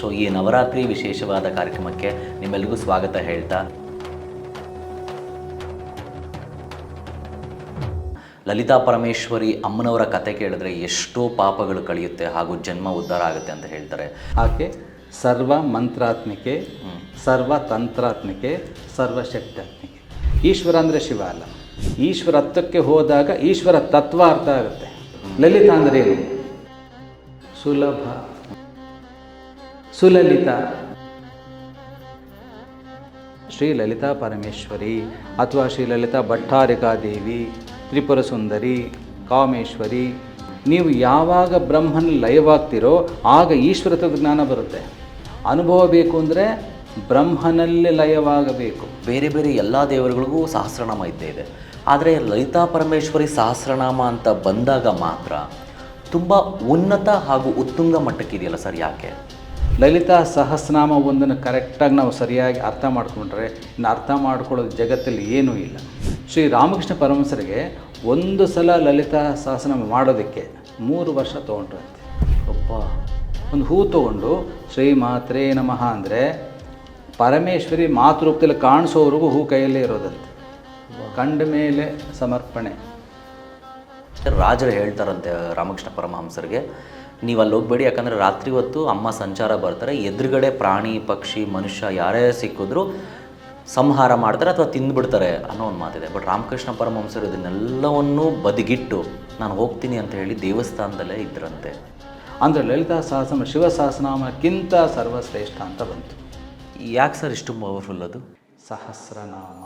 So ಈ ನವರಾತ್ರಿ ವಿಶೇಷವಾದ ಕಾರ್ಯಕ್ರಮಕ್ಕೆ ನಿಮ್ಮೆಲ್ಲರಿಗೂ ಸ್ವಾಗತ ಹೇಳ್ತಾ. ಲಲಿತಾ ಪರಮೇಶ್ವರಿ ಅಮ್ಮನವರ ಕತೆ ಕೇಳಿದ್ರೆ ಎಷ್ಟೋ ಪಾಪಗಳು ಕಳೆಯುತ್ತೆ ಹಾಗೂ ಜನ್ಮ ಉದ್ಧಾರ ಆಗುತ್ತೆ ಅಂತ ಹೇಳ್ತಾರೆ. ಆಕೆ ಸರ್ವ ಮಂತ್ರಾತ್ಮಿಕೆ ಸರ್ವ ತಂತ್ರಾತ್ಮಿಕೆ ಸರ್ವಶಕ್ತಾತ್ಮಿಕೆ ಈಶ್ವರ ಅಂದರೆ ಶಿವ ಅಲ್ಲ. ಈಶ್ವರ ಹತ್ತಕ್ಕೆ ಹೋದಾಗ ಈಶ್ವರ ತತ್ವ ಅರ್ಥ ಆಗುತ್ತೆ. ಲಲಿತ ಅಂದರೆ ಏನು? ಸುಲಭ. ಸುಲಲಿತ. ಶ್ರೀ ಲಲಿತಾ ಪರಮೇಶ್ವರಿ ಅಥವಾ ಶ್ರೀ ಲಲಿತಾ ಭಟ್ಟಾರಿಕಾ ದೇವಿ ತ್ರಿಪುರ ಸುಂದರಿ, ಕಾಮೇಶ್ವರಿ, ನೀವು ಯಾವಾಗ ಬ್ರಹ್ಮನ ಲಯವಾಗ್ತಿರೋ ಆಗ ಈಶ್ವರತ್ವದ ಜ್ಞಾನ ಬರುತ್ತೆ. ಅನುಭವ ಬೇಕು ಅಂದರೆ ಬ್ರಹ್ಮನಲ್ಲಿ ಲಯವಾಗಬೇಕು. ಬೇರೆ ಬೇರೆ ಎಲ್ಲ ದೇವರುಗಳಿಗೂ ಸಹಸ್ರನಾಮ ಇದ್ದೇ ಇದೆ. ಆದರೆ ಲಲಿತಾ ಪರಮೇಶ್ವರಿ ಸಹಸ್ರನಾಮ ಅಂತ ಬಂದಾಗ ಮಾತ್ರ ತುಂಬ ಉನ್ನತ ಹಾಗೂ ಉತ್ತುಂಗ ಮಟ್ಟಕ್ಕಿದೆಯಲ್ಲ ಸರ್ ಯಾಕೆ? ಲಲಿತಾ ಸಹಸ್ರನಾಮ ಒಂದನ್ನು ಕರೆಕ್ಟಾಗಿ ನಾವು ಸರಿಯಾಗಿ ಅರ್ಥ ಮಾಡಿಕೊಂಡ್ರೆ, ಇನ್ನು ಅರ್ಥ ಮಾಡ್ಕೊಳ್ಳೋದು ಜಗತ್ತಲ್ಲಿ ಏನೂ ಇಲ್ಲ. ಶ್ರೀ ರಾಮಕೃಷ್ಣ ಪರಮಹಂಸರಿಗೆ ಒಂದು ಸಲ ಲಲಿತಾ ಸಹಸ್ರನಾಮ ಮಾಡೋದಕ್ಕೆ ಮೂರು ವರ್ಷ ತೊಗೊಂಡ್ರಂತೆ. ಒಬ್ಬ ಒಂದು ಹೂ ತೊಗೊಂಡು ಶ್ರೀ ಮಾತ್ರೇ ನಮಃ ಅಂದರೆ ಪರಮೇಶ್ವರಿ ಮಾತೃಪ್ತಿಯಲ್ಲಿ ಕಾಣಿಸೋವರೆಗೂ ಹೂ ಕೈಯಲ್ಲೇ ಇರೋದಂತೆ. ಕಂಡ ಮೇಲೆ ಸಮರ್ಪಣೆ. ರಾಜರು ಹೇಳ್ತಾರಂತೆ ರಾಮಕೃಷ್ಣ ಪರಮಹಂಸರಿಗೆ ನೀವು ಅಲ್ಲಿ ಹೋಗ್ಬೇಡಿ ಯಾಕಂದರೆ ರಾತ್ರಿ ಹೊತ್ತು ಅಮ್ಮ ಸಂಚಾರ ಬರ್ತಾರೆ. ಎದುರುಗಡೆ ಪ್ರಾಣಿ ಪಕ್ಷಿ ಮನುಷ್ಯ ಯಾರೇ ಸಿಕ್ಕಿದ್ರು ಸಂಹಾರ ಮಾಡ್ತಾರೆ ಅಥವಾ ತಿಂದುಬಿಡ್ತಾರೆ ಅನ್ನೋ ಒಂದು ಮಾತಿದೆ. ಬಟ್ ರಾಮಕೃಷ್ಣ ಪರಮಹಂಸರು ಇದನ್ನೆಲ್ಲವನ್ನೂ ಬದಿಗಿಟ್ಟು ನಾನು ಹೋಗ್ತೀನಿ ಅಂತ ಹೇಳಿ ದೇವಸ್ಥಾನದಲ್ಲೇ ಇದ್ರಂತೆ. ಅಂದರೆ ಲಲಿತಾ ಸಹಸ್ರನಾಮ ಶಿವ ಸಹಸ್ರನಾಮಕ್ಕಿಂತ ಸರ್ವಶ್ರೇಷ್ಠ ಅಂತ ಬಂತು. ಯಾಕೆ ಸರ್ ಇಷ್ಟು ಪವರ್ಫುಲ್ ಅದು? ಸಹಸ್ರನಾಮ.